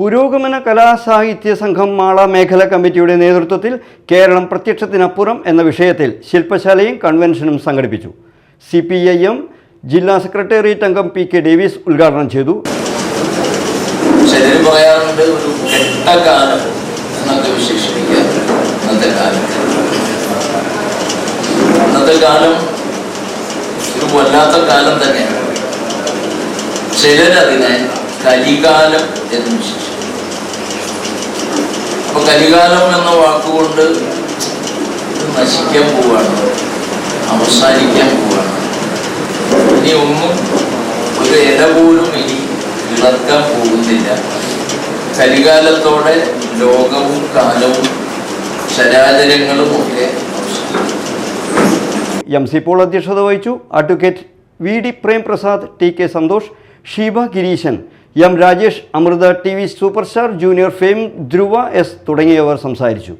പുരോഗമന കലാസാഹിത്യ സംഘം മാള മേഖല കമ്മിറ്റിയുടെ നേതൃത്വത്തിൽ കേരളം പ്രത്യക്ഷത്തിനപ്പുറം എന്ന വിഷയത്തിൽ ശില്പശാലയും കൺവെൻഷനും സംഘടിപ്പിച്ചു. സി പി ഐ എം ജില്ലാ സെക്രട്ടേറിയറ്റ് അംഗം പി കെ ഡേവിസ് ഉദ്ഘാടനം ചെയ്തു. ഒരു ഒരു വല്ലാത്ത കാലം തന്നെയാണ്. ചിലരതിനെ കലികാലം എന്ന് വിശേഷിപ്പിക്കും അപ്പൊ കലികാലം എന്ന വാക്കുകൊണ്ട് നശിക്കാൻ പോവാണ് അവസാനിക്കാൻ പോവാണ്. ഇനി ഒന്നും ഒരു ഇല പോലും ഇനി വിളർക്കാൻ പോകുന്നില്ല. കലികാലത്തോടെ ലോകവും കാലവും ശരാചരങ്ങളും ഒക്കെ എം സി പോൾ അധ്യക്ഷത വഹിച്ചു advocate V D Premprasad T K Santhosh Sheeba Gireeshan M Rajesh Amrita T V super star junior fame Dhruva S തുടങ്ങിയവർ സംസാരിച്ചു.